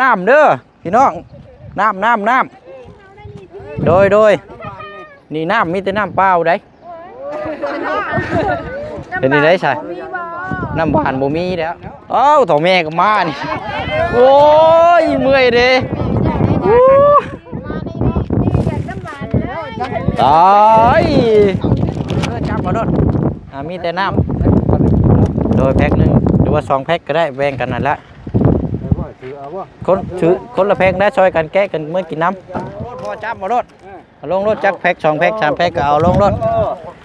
น้ำเด้อพี่น้องน้ำน้ำน้ำโดยโดยนี่น้ำมีแต่น้ำเปล่าได้เป็นนี่ได้ใช่น้ำหวานบ่มีแล้วเอ้าต่อแม่ก็มานี่โอ้ยเมื่อยเด้โอ้ตายเออจับมาโดดอ่ามีแต่น้ำโดยแพ็คหนึงหรือว่าสองแพ็คก็ได้แบ่งกันนั่นแหละ คนถือคนละแพ็คได้ช่วยกันแก้กันเมื่อกินน้ำพอจับมารถเอาลงรถจักแพ็คสองแพ็คสามแพ็คก็เอาลงรถ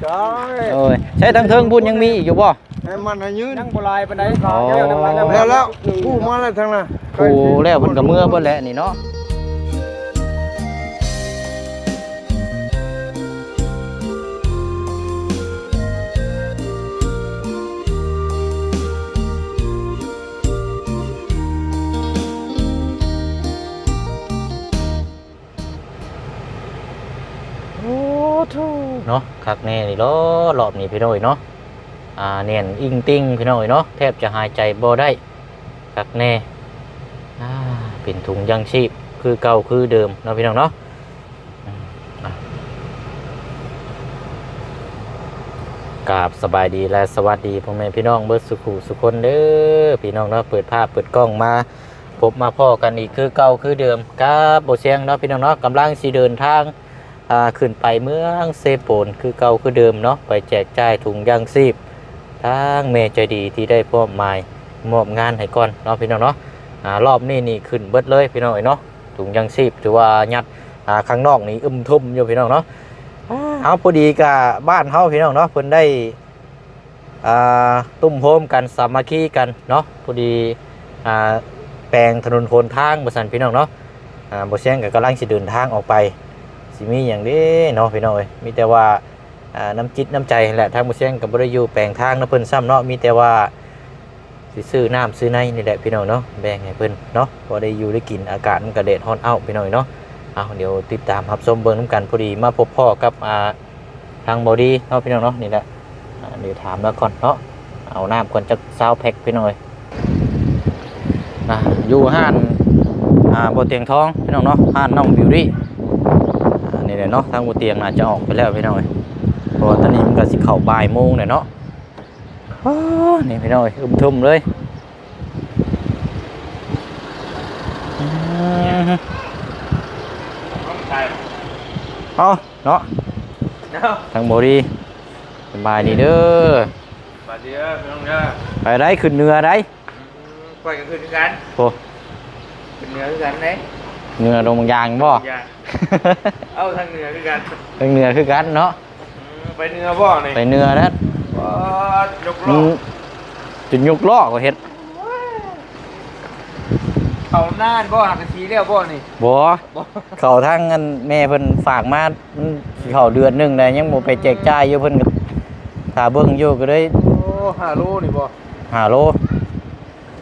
ใช่โอ้ยใช้ทั้งเทิงพูดยังมีอีกอยู่บ่ให้มันอายืนนั่งโบราณไปไหนอ๋อแล้วแล้วผู้มาแล้วทางน่ะกูแล้วเพิ่นก็เมื่อเพิ่นแหละนี่เนาะ ทูเนาะคักแน่นี่ล้อรอบนี้พี่น้อยเนาะอ่าเนียนอิงติ้งพี่น้อยเนาะแทบจะหายใจบ่ได้คักแน่อ่าเป็นถุงยังชีพคือเก่าคือเดิมเนาะพี่น้องเนาะกราบสบายดีและสวัสดีพ่อแม่พี่น้องเบิร์ดสุขุสุคนเด้อพี่น้องเนาะเปิดภาพเปิดกล้องมาพบมาพ่อกันอีกคือเก่าคือเดิมกับโบเชียงเนาะพี่น้องเนาะกำลังสีเดินทาง ขึ้นไปเมืองเซโปนคือเก่าคือเดิมเนาะไปแจกจ่ายถุงยางชีพทางเมใจดีที่ได้มอบหมายมอบงานให้ก่อนเนาะพี่น้องเนาะอ่ารอบนี้นี่ขึ้นเบิดเลยพี่น้องเนาะถุงยางชีพถือว่ายัดอ่าข้างนอกนี่อึมทุ่มอยู่พี่น้องเนาะอ่าเอาพอดีกับบ้านเฮาพี่น้องเนาะเพิ่นได้อ่าตุ้มโฮมกันสามัคคีกันเนาะพอดีอ่าแปลงถนนโคนทางบ่ซั่นพี่น้องเนาะอ่าบ่เสียงก็กำลังสิเดินทางออกไป สิมีอย่างนี้เนาะพี่น้องเอ้ยมีแต่ว่าน้ำจิตน้ำใจแหละทางบุเชียงกับบริยูแปลงทางนะเพิ่นซ้ำเนาะมีแต่ว่าสิซื้อน้ำซื้อในนี่แหละพี่น้องเนาะแบ่งให้เพิ่นเนาะพอได้อยู่ได้กินอากาศมันก็แดดฮอนเอาพี่น้องเนาะเอาเดี๋ยวติดตามรับชมเบิ่งน้ำกันพอดีมาพบพ่อกับทางบอดี้เนาะพี่น้องเนาะนี่แหละเดี๋ยวถามแล้วก่อนเนาะเอาน้ำก่อนจักซาแพ็คพี่น้องอ้ยอ่าอยู่ห้านอ่าบ่เตียงทองพี่น้องเนาะห้านน้องบิวตี้ อันนี้แหละเนาะทางบนเตียงน่าจะออกไปแล้วพี่น้องเอ้ยเพราะว่าตอนนี้มันก็สิเข้าบ่ายโมงเนี่ยเนาะอ้าวนี่พี่น้องเอ้ยอึมทุ่มเลยอืมเอาเนาะทางบดีสบายดีเด้อมาเดียวพี่น้องเด้อไปได้ขึ้นเหนือได้ปล่อยกันคืนกันโอ้ขึ้นเหนือคือกันไหนเหนือลงบางยางบ่อย่า เอาทางเหนือคือกันทางเหนือคือกันเนาะไปเหนือบ่นี่ไปเหนือนะว้ายกมัล้นอจุดยุกล้อก็เฮ็ดเขาน่านบ่หักสีเรียวบ่นี่บ่เขาทางเงินแม่เพิ่นฝากมามันสิเข้าเดือนหนึงได้ยังบ่ไปแจกจ่ายอยู่เพิ่นก็ถ้าเบิ่งอยู่ก็ได้โอ้ฮาโลนี่บ่5โล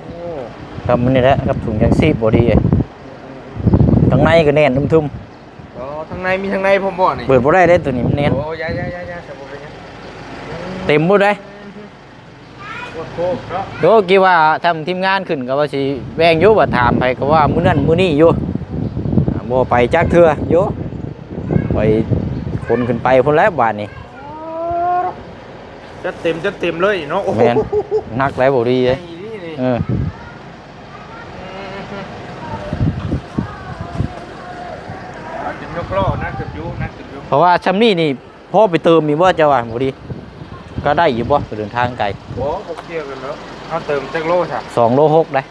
โอ้ครับมันนี่แหละครับถุงยังซีบบ่ดีเอ้ยข้างในก็แน่นทุ่มโอ้ทางในมีทางในผมบ่นี่ๆเปิดบ่ได้เด้ตัวนี้มันแน่นโอ้ยายายายาสมบูรณ์เลยเต็มบ่ได้โอ้โหเนาะโยกี่ว่าทำทีมงานขึ้นก็ว่าสิแบ่งอยู่ว่าถามไปก็ว่ามื้อนั้นมื้อนี้อยู่อ่าบ่ไปจักเทื่ออยู่ไปคนขึ้นไปพุ่นแล้วบาดนี้จะเต็มจะเต็มเลยเนาะโอ้โหแม่นนักหลายบ่ดีเอ้ยนี่นี่เออ จุดยกล้อนะจุดยูนะจุดยู เพราะว่าชำนี่นี่พ่อไปเติมมีว่าจะว่าบ่ดี ก็ได้อยู่บ่ไปเดินทางไกลโอ้พวกเที่ยวกันแล้วเอาเติมจักโลใช่สองโลหกได้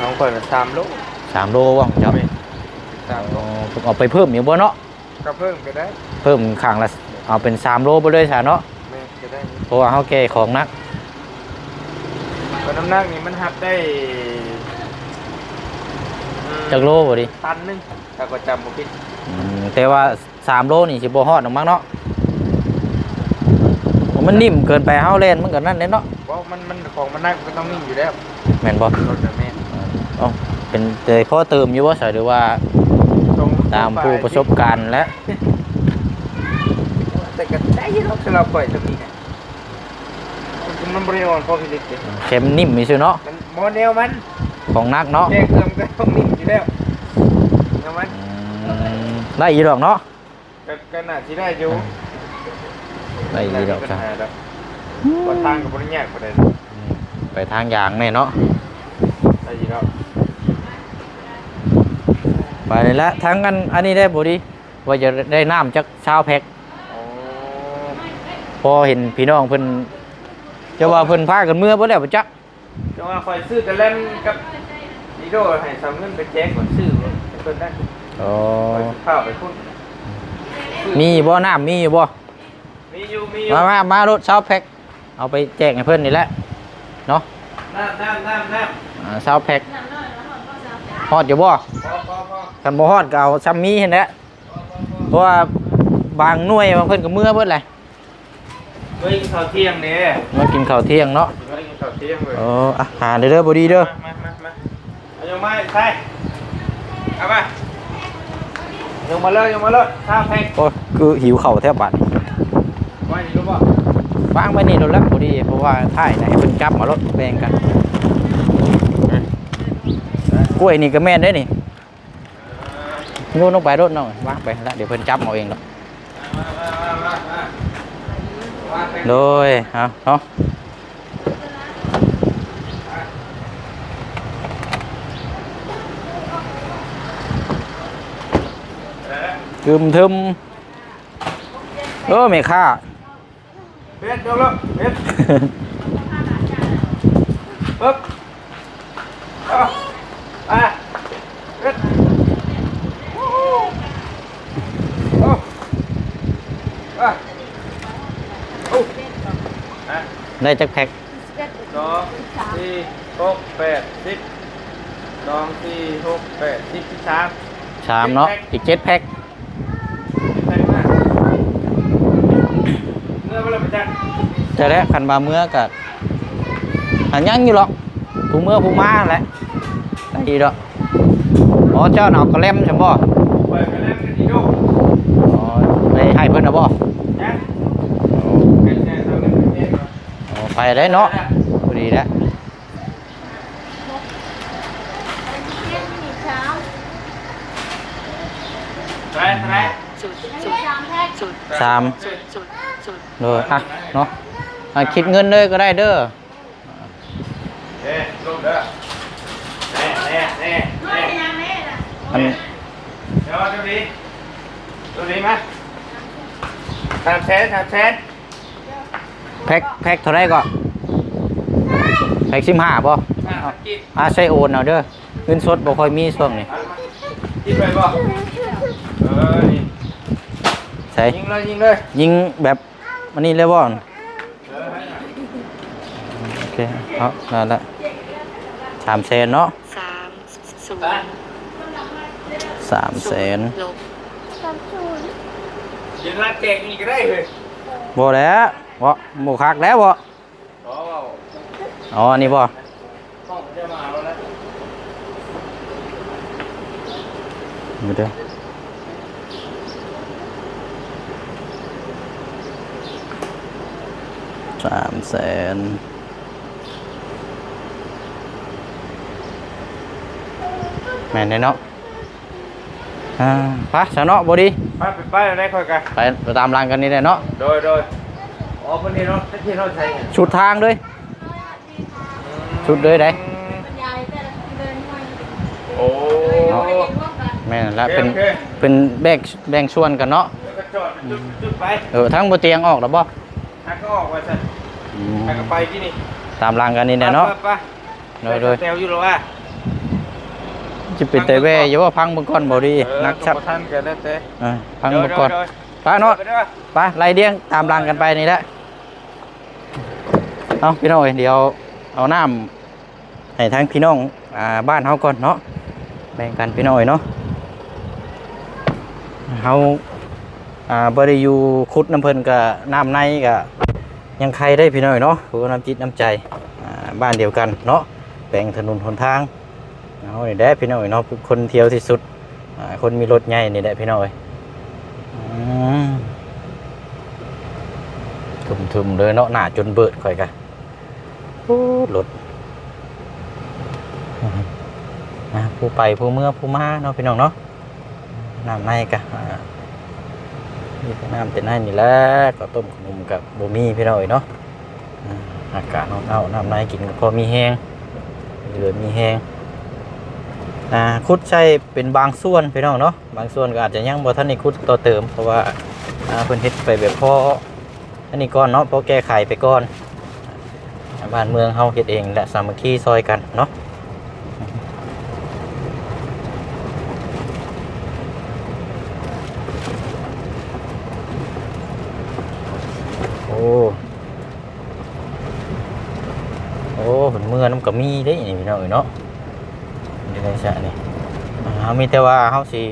น้องเปิดสามโลสามโลว่ะเจ้าสามโลเอาเอาไปเพิ่มอยู่บ่เนาะก็เพิ่มไปได้ เพิ่มข้างละเอาเป็นสามโลไปเลยซะเนาะไม่จะได้เพราะว่าเฮาแก่ของนักเพราะน้ำหนักนี่มันหับได้อืมจักโลบ่ดีตันหนึงถ้าก็จำบ่ผิดอืม แต่ว่าสามโลนี่สิบ่ฮอดดอกมั้งเนาะมันนิ่มเกินไปเฮาเล่นมันก็นั่นเด้เนาะเพราะมันมันของมันหนักก็ต้องนิ่งอยู่แล้วแม่นบ่รถแบบนี้เอ้าเป็นแต่พอเติมอยู่บ่ใช่หรือว่าตรงตามผู้ประสบการณ์และแต่ก็ได้อยินเราสลับปล่อยตรงนี้เนี่ยมันมันบริโภคพอพิลิตเด้เข็มนิ่มมีซื่อเนาะมันโมเดลมันของนักเนาะแก้เครื่องก็ต้องนิ่งอยู่แล้วนะมันอืม ได้อีดอกเนาะก็ก็น่าสิได้อยู่ได้อีดอกปัญจ้ะหาแล้วบ่ทางก็บ่ได้ยากปานใดอืมไปทางยางแน่เนาะได้อยู่แล้วไปเลยละทั้งกันอันนี้ได้บ่ดีว่าจะได้น้ำจากชาวแพ็คโอ้พอเห็นพี่น้องเพิ่นจะว่าเพิ่นพากันเมื่อบ่แล้วบ่จักจังว่าคอยซื้อกันเล่นกับดีโดให้สำเงินไปแจกก่อนซื้อบ่ให้เพิ่นได้ อ๋อคอยสิข้าวไปพุ่นมีบ่น้ำมีอยู่บ่มีอยู่มีอยู่มามา มารถชาวแพ็คเอาไปแจกให้เพิ่นนี่แหละ เนาะน้ำน้ำน้ำน้ำอ่าชาวแพ็คฮอดอยู่บ่พอพอพอคันบ่ฮอดก็เอาซ้ำมีหั่นแหละเพราะว่าบางหน่วยบางเพิ่นก็เมื่อเบิดแหละเฮ้ยข้าวเที่ยงเด้มากินข้าวเที่ยงเนาะเฮ้ยข้าวเที่ยงเว้ยเอออาหารเด้อเด้อบ่ดีเด้อมามามาเอายงมาใส่เอามา ลงมาเลยลงมาเลยข้าวแพ็คโอ้ยคือหิวข้าวแทบบัดไว้นี่รู้ป่ะวางไว้นี่โดนแล้วบ่ดีเพราะว่าถ่ายนะให้เพิ่นจับมารถแบ่งกันกล้วยนี่ก็แม่นเด้อนี่โยนลงไปรถเนาะวางไปแล้วเดี๋ยวเพิ่นจับเอาเองดอกมามามามามามาแพ็คโดยเอาเนาะ กึมทึมเออไม่ค่าเบ็ดยกแล้วเบ็ดปึ๊บเอาอะเบ็ดโอ้โหโอ้อะโอ้อะได้จักแพ็คสองสี่หกแปดสิบสองสี่หกแปดสิบสิบสามชามเนาะอีกเจ็ดแพ็ค แพ็คมาเมื่อเวลาไปจัด จะได้ขันมาเมื่อกับอันยังอยู่หรอกผู้เมื่อผู้มาแหละได้ดีดอกอ๋อเจ้าหนาวกระเล่มใช่บ่ไปกันแล้วกันดีดูอ๋อไปให้เพิ่นนะบ่ยังกันแช่ทำกันเองเหรออ๋อไปได้เนาะพอดีแล้วไปไปจุดจุดจุดสามจุดจุดจุดเลยอะเนาะ อะคิดเงินเลยก็ได้เด้อเด้ลูกเด้อแน่แน่แน่แน่อันเดี๋ยวดูดีดูดีไหมทำเซนทำเซนแพ็คแพ็คเท่าไหรก็แพ็คสิบห้าบ่อะกินอะใช้โอนเอาเด้อเงินสดบ่ค่อยมีช่วงนี้เอามากินไปบ่เออนี่ใส่ยิงเลยยิงเลยยิงแบบอันนี้เลยบ่ เออให้หน่อยโอเคเอานั่นละสามแสนเนาะสามศูนย์สามแสนลบยิงรัดเก่งอีกก็ได้เลยบ่แล้วบ่บ่คักแล้วบ่โอ้อ๋ออันนี้บ่ห้องจะมาเอาแล้วอยู่เด้อสามแสน ม่นได้เนาะอ่าไปซะเนาะบ่ดีไปไปไปอะไรค่อยกันไปไปตามรางกันนี่ได้เนาะโดยโดยอ๋อคนนี้เนาะที่เราใช้ชุดทางเลยชุดเลยได้โอ้แม่นแล้วเป็นเป็นแบ่งแบ่งส่วนกันเนาะเออทั้งบนเตียงออกแล้วบ่ถ้าก็ออกมาซะถ้าก็ไปที่นี่ตามรางกันนี่แหละเนาะไปไปโดยโดยแซวอยู่หรอวะ จะเป็นแต่แว่อย่าว่าพังเบิ่งก่อนบ่ดีนักชัดก็บ่ทันกันแล้วแต่พังเบิ่งก่อนไปเนาะไปเด้อไปไล่เลี้ยงตามรางกันไปนี่แหละเอาพี่น้องเอ้ยเดี๋ยวเอาน้ำให้ทั้งพี่น้องอ่าบ้านเฮาก่อนเนาะแบ่งกันพี่น้องเอ้ยเนาะเฮาอ่าบ่ได้อยู่คุดน้ำเพิ่นก็น้ำในก็ยังใครได้พี่น้อยเนาะผู้น้ำจิตน้ำใจบ้านเดียวกันเนาะแบ่งถนนหนทาง เอานี่แหละพี่น้องเอ้ยเนาะคนเที่ยวที่สุดคนมีรถใหญ่นี่แหละพี่น้องเอ้ยทุ่มๆเลยเนาะหนาจนเบิดข่อยกะโอ้รถผู้ไปผู้เมื่อผู้มาเนาะพี่น้องเนาะน้ำในกะนี่ก็น้ำเป็นในนี่แหละก็ต้มขนมกับโบมี่พี่น้องเอ้ยเนาะอากาศหนาๆน้ำในกินก็พอมีแห้งเหลือมีแห้ง อ่าคุดใช้เป็นบางส่วนพี่น้องเนาะบางส่วนก็อาจจะยังบ่ทันได้คุดต่อเติม เพราะว่าอ่าเพิ่นเฮ็ดไปแบบพออันนี้ก่อนเนาะพอแก้ไขไปก่อนบ้านเมืองเฮาเฮ็ดเองและสามัคคีซอยกันเนาะโอ้โอ้ผนเมื่อน้ำก็มีได้นี่พี่น้องเนาะ ได้ใช่นี่เฮามีแต่ว่าเฮาสิ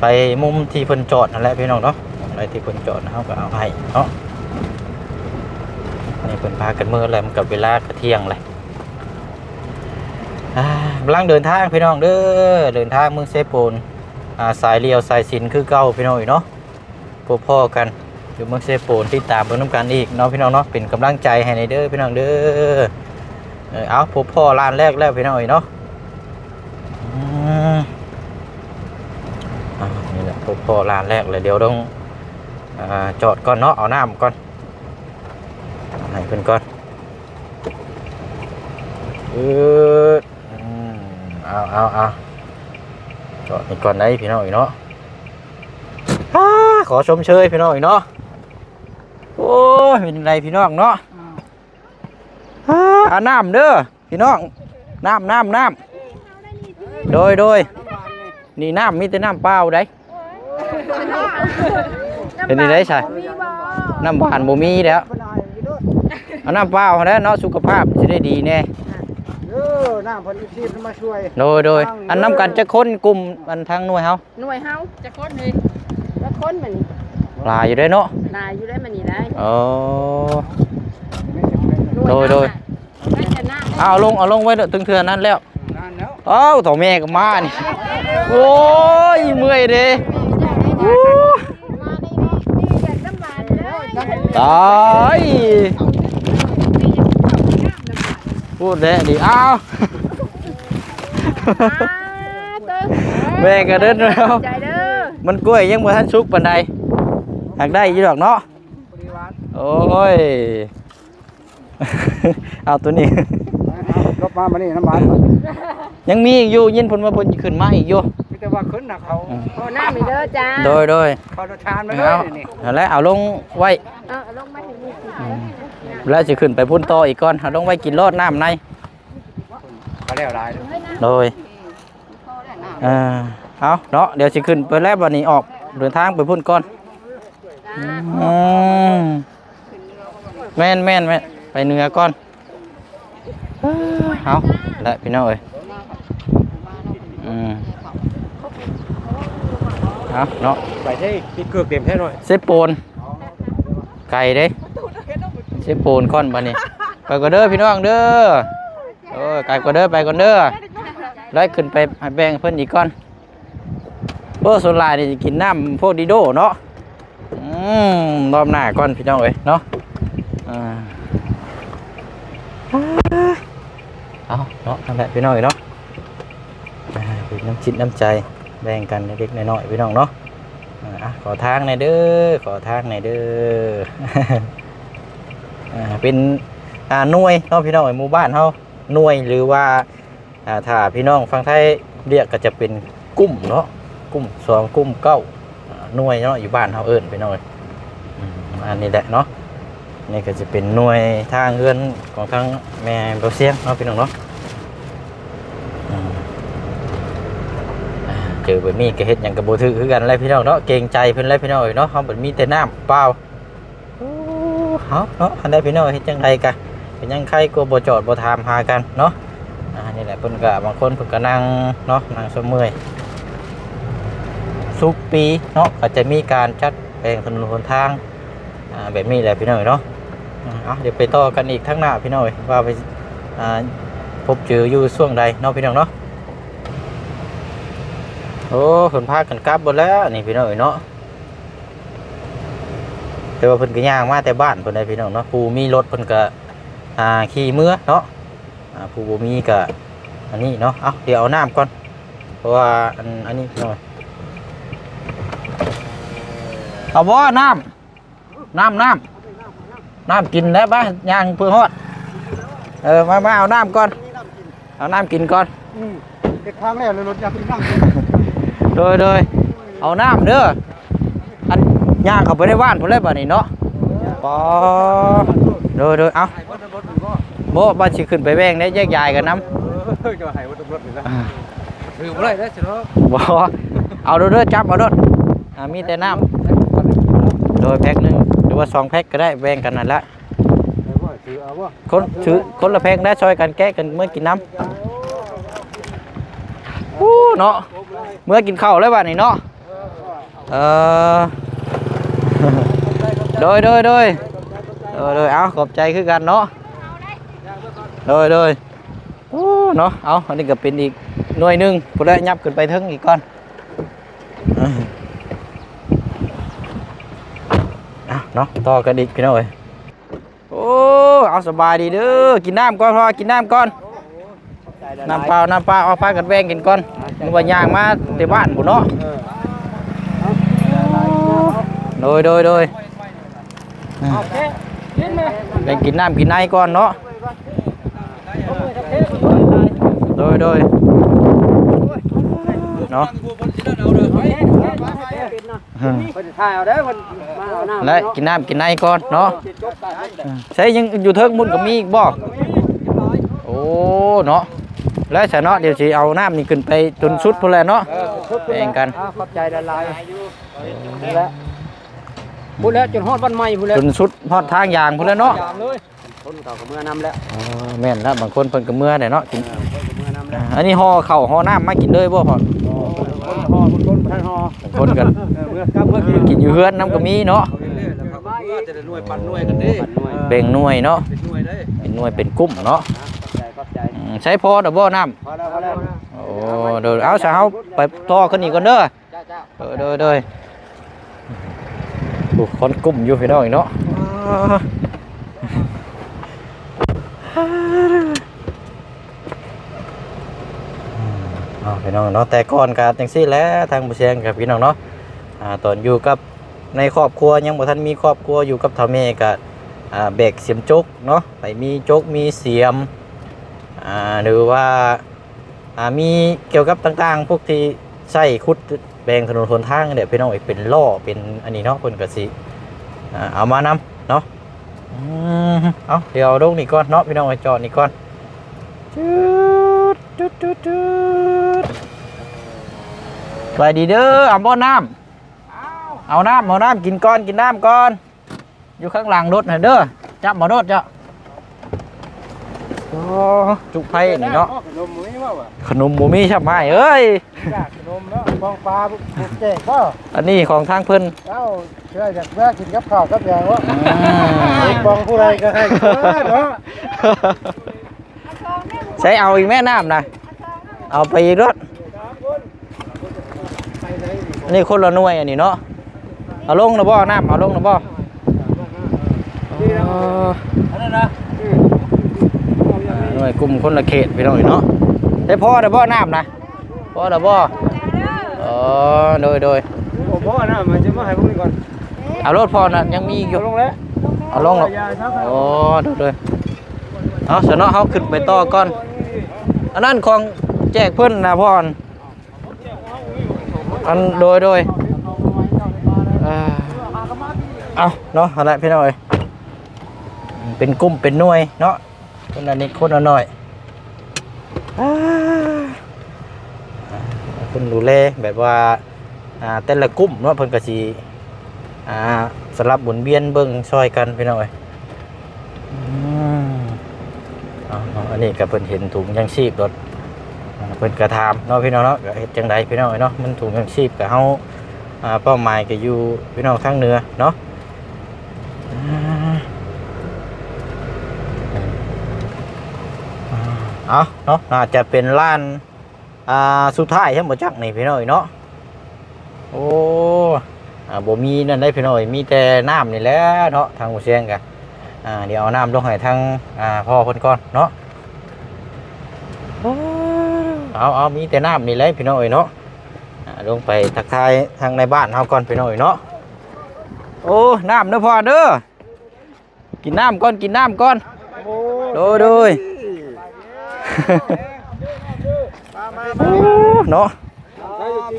ไปมุมที่เพิ่นจอดนั่นแหละพี่น้องเนาะอะไรที่เพิ่นจอดเฮาก็เอาให้เนาะนี่เพิ่นพากันเมื่อแล้วมันกับเวลากระเที่ยงเลยอ่ากำลังเดินทางพี่น้องเด้อเดินทางเมืองเซโปนาสายเลียวสายสินคือเก่าพี่น้องเอ้ยเนาะพบพ่อกันอยู่เมืองเซโปนที่ตามเบิ่งน้ำกันอีกเนาะพี่น้องเนาะเป็นกำลังใจให้ในเด้อพี่น้องเด้อเอาพบพ่อร้านแรกแล้วพี่น้องอ้ยเนาะ อืมอ่านี่แหละพบพ่อร้านแรกเลยเดี๋ยวต้องอ่าจอดก่อนเนาะเอาน้ำก่อนเอาให้เพิ่นก่อนเอออืมเอาเอาเอาจอดนี่ก่อนได้พี่น้องเอ้ยเนาะอ่าขอชมเชยพี่น้องอีกเนาะโอ้ยเป็นไรพี่น้องเนาะอ่าอาน้ำเด้อพี่น้องน้ำน้ำน้ำ โดยโดยนี่น้ำมีแต่น้ำเปล่าได้เป็นนี่ได้ใช่น้ำหวานบ่มีแล้วเอาน้ำเปล่าแล้วเนาะสุขภาพจะได้ดีแน่เออน้ำเพันธุ์ชีพมาช่วยโดยโดยอันน้ำกันจะค้นกลุ่มอันทางหน่วยเฮาหน่วยเฮาจะค้นเลยแล้วค้นมันหลายอยู่ได้เนาะนายอยู่ได้มันนี่ได้โอ้หน่วยโดยเฮาน่ะได้ชนะเอาลงเอาลงไว้เด้อถึงเทือนั้นแล้วนานแล้ว เอ้าต่อแม่ก็มานี่โอ้ยเมื่อยเด้โอ้ตายพูดเด้ดิเอ้าแม่ก็เดินแล้วใจเด้อมันกล้วยยังบ่ทันสุกปานใดหากได้อยู่ดอกเนาะบริวารโอ้ยเอาตัวนี้รบมามานี่น้ำมัน ยังมีอีกอยู่ยินผลมาผลขึ้นมาอีกอยู่มีแต่ว่าขึ้นนะเขาโอ้น้ามีเด้อจ้าโดยโดยเขาจะทานมาเลยเอานี่เอาแล้วเอาลงไว้เออลงมาถึงนี่สิแล้วจะขึ้นไปพุ่นต่ออีกก่อนเอาลงไว้กินรอดน้ำในเขาแล้วได้โดยเออเอาเนาะเดี๋ยวสิขึ้นไปแล้ววันนี้ออกเดินทางไปพุ่นก่อนอืมแม่นแม่นแม่นไปเหนือก่อนเอาละพี่น้องเอ้ยอืม เอาเนาะไปใช่กินเกือกเต็มแค่หน่อยเซฟโปน ไก่เด้เซฟโปนก้อนบานี้ไปก็เด้อพี่น้องเด้อโอ้ยไก่ก็เด้อไปก่อนเด้อได้ขึ้นไปให้แบ่งเพิ่นอีกก่อนโอ้ส่วนหลายนี่สิกินน้ำพวกดีโดเนาะอืมรอบหน้าก่อนพี่น้องเอ้ยเนาะอ่าเอาเนาะนั่นแหละพี่น้องเอ้ยเนาะอ่าเป็นน้ำจิตน้ำใจ แบ่งกันเล็กๆน้อยๆพี่น้องเนาะอะขอทางหน่อยเด้อขอทางหน่อยเด้ออ่าเป็นอ่าหน่วยเนาะพี่น้องหมู่บ้านเฮาหน่วยหรือว่าอ่าถ้าพี่น้องฟังไทยเรียกก็จะเป็นกลุ่มเนาะกลุ่มสองกลุ่มเก้าหน่วยเนาะอยู่บ้านเฮาเอิ้นพี่น้องอันนี้แหละเนาะนี่ก็จะเป็นหน่วยทางเฮือนของทางแม่เบาเสียงเนาะพี่น้องเนาะอืม เจอแบบนี้ก็เฮ็ดหยังกับบ่ถือคือกันแหละพี่น้องเนาะเกรงใจเพิ่นแหละพี่น้องเอ้ยเนาะเฮาบ่มีแต่น้ำเปล่าโอ้เฮาเนาะอันใดพี่น้องเฮ็ดจังไดกะเป็นยังใครก็บ่จอดบ่ถามหากันเนาะอ่านี่แหละเพิ่นก็บางคนเพิ่นก็นั่งเนาะนั่งสมเมื่อยทุกปีเนาะก็จะมีการจัดแปลงถนนหนทางอ่าแบบนี้แหละพี่น้องเอ้ยเนาะเอาเดี๋ยวไปต่อกันอีกทั้งหน้าพี่น้องเอ้ยว่าไปอ่าพบเจออยู่ช่วงใดเนาะพี่น้องเนาะ โอ้เพิ่นพากันกลับหมดแล้วนี่พี่น้องเอ้ยเนาะแต่ว่าเพิ่นก็ย่างมาแต่บ้านเพิ่นได้พี่น้องเนาะผู้มีรถเพิ่นก็อ่าขี่เมื่อเนาะอ่าผู้บ่มีก็อันนี้เนาะเอาเดี๋ยวเอาน้ำก่อนเพราะว่าอันอันนี้หน่อยเอาบ่น้ำน้ำน้ำน้ำกินแล้วบ้าย่างเพื่อฮอดเออมามาเอาน้ำก่อน เอาน้ำกินก่อนเด็กทางแล้วเลยรถยาไปนั่งกิน โดยโดยเอาน้ำเด้ออันย่างเข้าไปในบ้านพุ่นเลยบ่นี่เนาะปอโดยโดยเอาให้รถรถอยู่ก็โบบ่สิขึ้นไปแบ่งได้แยกย้ายกันน้ำเออจะให้รถรถอยู่แล้วถือบ่ได้เด้อสิเนาะบ่เอาเด้อเด้อจับเอาเด้อมีแต่น้ำโดยแพ็คหนึ่งหรือว่าสองแพ็คก็ได้แบ่งกันนั่นละคนถือคนละแพ็คได้ช่วยกันแก้กันเมื่อกินน้ำอู้เนาะ เมื่อกินข้าวแล้วบัดนี้เนาะเออโดยโดยโดยโดยโดยเอาขอบใจคือกันเนาะโดยโดยโอ้เนาะเอาอันนี้ก็เป็นอีกหน่วยหนึงพุ่นละยับขึ้นไปถึงอีกก่อนเอาเนาะต่อกันอีกพี่น้องเอ้ยโอ้เอาสบายดีเด้อกินน้ำก่อนพอกินน้ำก่อนน้ำเปล่าน้ำเปล่าเอาพากันแบ่งกินก่อน นึกว่าย่างมาในบ้านพุ่นเนาะเออโดยโดยโดยโอเคกิน และกินน้ำกินไนก่อนเนาะจบได้ใช่ยังอยู่เทิงมุนก็มีอีกบ่โอ้เนาะแล้วฉันเนาะเดี๋ยวสิเอาน้ำนี่ขึ้นไปจนสุดพุ่นแหละเนาะเออทุบแบ่งกันอ่าขอบใจละลายนี่แหละพูดแล้วจนฮอดวันใหม่พูดแล้วจนสุดฮอดทางยางพุ่นแล้วเนาะอย่างเลยคนเก่าก็เมื่อนำแล้วอ๋อแม่นแล้วบางคนเพิ่นก็เมื่อได้เนาะกินเออคนก็เมื่อนำแล้วอันนี้ห่อข้าวห่อน้ำมากินเลยบ่พ่อคนฮอคนคนพันฮอบางคนกันเออเมื่อครับเมื่อกี้กินอยู่เฮือนน้ำก็มีเนาะมาอีกจะได้หน่วยปันหน่วยกันดิแบ่งหน่วยเนาะเป็นหน่วยเลยเป็นหน่วยเป็นกลุ่มเนาะขอบ ใช้พอเด้อบ่น้ำพอแล้วพอแล้วโอ้เดี๋ยวเอาสาวไปต่อขึ้นอีกก่อนเด้อเออเด้อเด้อบุคคลกลุ่มอยู่พี่น้องอีกเนาะพี่น้องเนาะแต่ก่อนการจังซี่แล้วทางบุเชียงกับพี่น้องเนาะอ่าตอนอยู่กับในครอบครัวยังบ่ทันมีครอบครัวอยู่กับทาเมกับอ่าแบกเสียมจกเนาะไปมีจกมีเสียม หรือว่าอ่ามีเกี่ยวกับต่างๆ พวกที่ใช้ขุดแบ่งถนนหนทางเนี่ยพี่น้องอีกเป็นล่อเป็นอันนี้เนาะเพิ่นก็สิอ่าเอามานำเนาะเอาเดี๋ยวลงนี่ก่อนเนาะพี่น้องไปจอดนี่ก่อนจุดจุดจุดจุดไปดีเด้อเอาบ่อน้ำเอาน้ำเอาน้ำกินก่อนกินน้ำก่อนอยู่ข้างหลังรถน่ะเด้อจับมารถจ้ะ โอ้จุกไผ่นี่เนาะขนมมื้อนี้ว่าว่ะขนมหมูมี่ชับไม้เอ้ยอยากขนมแล้วบองปลาบุกแจกก็อันนี้ของทางเพิ่นเจ้าเชื่ออยากแวะกินกับข้าวกับอย่างวะอืมบองผู้ใดก็ให้เนาะใช้เอาอีกแม่น้ำนะเอาไปอีกรถอันนี้คนละหน่วยอันนี้เนาะเอาลงนะบ่น้ำเอาลงนะบ่อ๋ออันนั้นนะ หน่วยกลุ่มคนละเขตพี่น้องเนาะได้พ่อได้บ่น้ำนะพ่อได้บ่อ๋อโดยโดยโอ้บ่นะมันจะมาให้พวกนี้ก่อนเอารถพ่อนะยังมีอีกอยู่ลงแล้วเอาลงหรอกโอ้ดูเลยเอาเสยเนาะเขาขึ้นไปต่อก่อนอันนั้นของแจกเพื่อนนะพ่อนอันโดยโดยอ่าเอาเนาะอะไรพี่น้อยเป็นกลุ่มเป็นหน่วยเนาะ คนละนิดคนละหน่อยอ่าคุณดูแลแบบว่าอ่าแต่ละกลุ่มเนาะเพิ่นก็สิอ่าสลับหมุนเวียนเบิ่งช่วยกันพี่น้อยอืมเอ๋อาอันนี้ก็เพิ่นเห็นถุงยังชีพรถอ่าเพิ่นกระทามเนาะพี่น้องเนาะก็เฮ็ดจังไดพี่น้อยเนาะมันถุงยังชีพกับเฮาอ่าเป้าหมายก็อยู่พี่น้องทางเหนือเนาะอ่า เอาเนาะน่าจะเป็นร้านอ่าสุดท้ายใช่ไหมจักนี่พี่น้อยเนาะโอ้อ่าบ่มีนั่นได้พี่น้อยมีแต่น้ำนี่แหละเนาะทางหมู่เชียงกันอ่าเดี๋ยวเอาน้ำลงให้ทางอ่าพ่อเพิ่นก่อนเนาะโอ้ยเอาเอามีแต่น้ำนี่แหละพี่น้องเอ้ยเนาะอ่าลงไปทักทายทางในบ้านเฮาก่อนพี่น้องเอ้ยเนาะโอ้น้ำเด้อพ่อเด้อกินน้ำก่อนกินน้ำก่อนโดยโดย โอ้เนาะ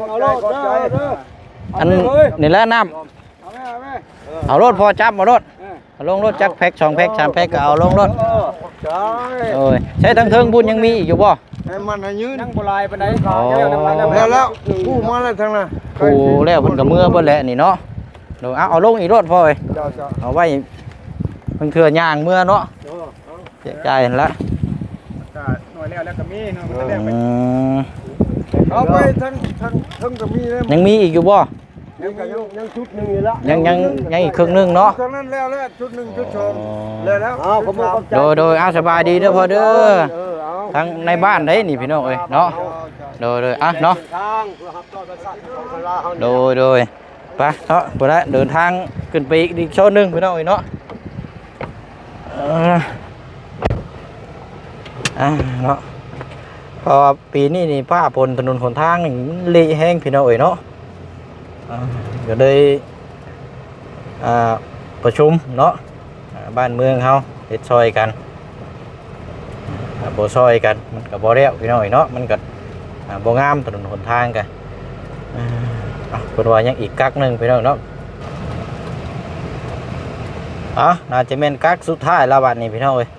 เอาโลดเด้อเด้ออันนี่แหละน้ำเอาแม่เอาแม่เอารถพอจับเอารถเอาลงรถจักแพ็คสองแพ็คสามแพ็คก็เอาลงรถใช่โอ้ยใช้ทั้งเทิงบุญยังมีอีกอยู่บ่ให้มันให้ยืนนั่งโบราณปานใดอ๋อแล้วแล้วกู้มาแล้วทางน่ะโอ้แล้วเพิ่นก็เมื่อเบิ่นแหละนี่เนาะเดี๋ยวเอาเอาลงอีกรถพ่อเอ้ยเจ้าเจ้าเอาไว้เพิ่นเถื่อย่างเมื่อเนาะเออเสียใจนั่นละก็หน่วย แล้วแล้วก็มีหน่วยมันก็แล้วไปอืมเอาไปทั้งทั้งทั้งก็มีเลยยังมีอีกอยู่บ่ยังก็ยังยังชุดหนึงอยู่ละยังยังยังอีกครึ่งหนึงเนาะทั้งนั้นแล้วแล้วชุดหนึ่งชุดสองแล้วแล้วอ้าวผมบอกโดยโดยเอาสบายดีเด้อพ่อเด้อเออเอาทั้งในบ้านเด้นี่พี่น้องเอ้ยเนาะโดยโดยอะเนาะทางเพื่อรับต้อนประชาชนของเวลาเฮาโดยโดยไปเนาะไปละเดินทางขึ้นไปอีกอีกโซนหนึ่งพี่น้องอีกเนาะ เอ่ออ่าเนาะเพอปีนี้นี่ผ้าพลถนนหนทางนี่มันเละแห้งพี่น้องเอ๋ยเนาะอ่าก็เลยอ่าประชุมเนาะอ่าบ้านเมืองเฮาเฮ็ดซอยกันอ่าบ่ซอยกันมันก็บ่แล้วพี่น้องเอ๋ยเนาะมันก็อ่าบ่งามถนนหนทางกันอ่าอะเป็นว่ายังอีกกักหนึ่งพี่น้องเนาะอะน่าจะเป็นกักสุดท้ายแล้วบัดนี้พี่น้องเอ้ยโอ้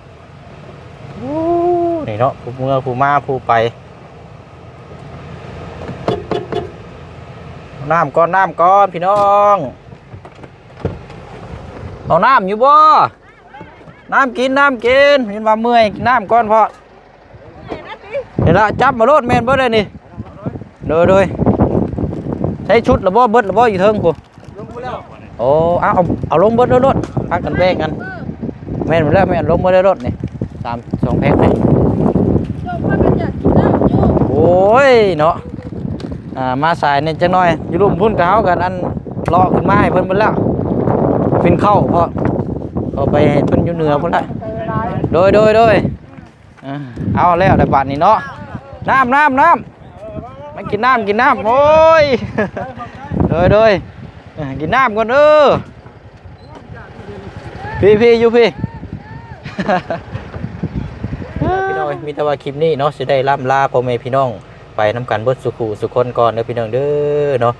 นี่เนาะผู้เมื่อผู้มาผู้ไปน้ำก้อนน้ำก้อนพี่น้องเอาน้ำอยู่บ่น้ำกินน้ำกินเห็นว่าเมื่อยน้ำก้อนพอเห็นละจับมาโลดแมนเบ่ได้นี่โดยโดยใช้ชุดระบ่เบิดระบ่อยู่เทิงกูโอ้เอาเอาเอาลงเบิดรถพักกันแบ่งกันแม่นหมดแล้วแม่นลงเบิดรถนี่ตามสองแพ็คนี่ ยเนาะอ่ามาสายเนี่ยจังน่อยอยู่รุ่มพุ่นกับเฮากันอันรอขึ้นมาให้เพิ่นเบิดแล้วฟินเข้าเพราะเอาไปเพิ่นอยู่เหนือพุ่นละโดยโดยโดยเอาแล้วได้บัดนี้เนาะน้ำน้ำน้ำมากินน้ำกินน้ำโอ้ยเดยเดยกินน้ำก่อนเด้อพี่พี่อยู่พี่ ยมีแต่ว่าคลิปนี้เนาะสิได้ล่ำลาพ่อแม่พี่น้องไปน้ำกันเบิดสุขูสุคนก่อนเด้อพี่น้องเด้อเนาะ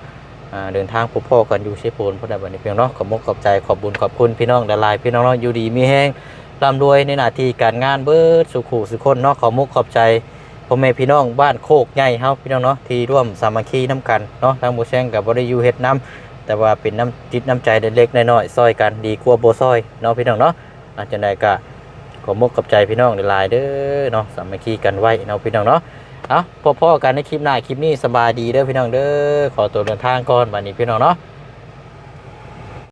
เดินทางพบพ่อกันอยู่เชฟโปนพ่อใดบัดนี้เพียงเนาะขอบมกขอบใจขอบบุญขอบคุณพี่น้องดลายพี่น้องเนาะอยู่ดีมีแห้งร่ำรวยในหน้าที่การงานเบิดสุขูสุคนเนาะขอบมกขอบใจพ่อแม่พี่น้องบ้านโคกใหญ่เฮาพี่น้องเนาะที่ร่วมสามัคคีน้ำกันเนาะทางบ่แซงกับบ่ได้อยู่เฮ็ดน้ำแต่ว่าเป็นน้ำจิตน้ำใจเล็กๆน้อยๆซอยกันดีกว่าบ่ซอยเนาะพี่น้องเนาะอาจจะได้ก็ ขอมกกับใจพี่น้องในลายเด้อเนาะสามัคคีกันไว้เนาะพี่น้องเนาะเอาพ่อๆกันในคลิปหน้าคลิปนี้สบายดีเด้อพี่น้องเด้อขอตัวเดินทางก่อนวันนี้พี่น้องเนาะ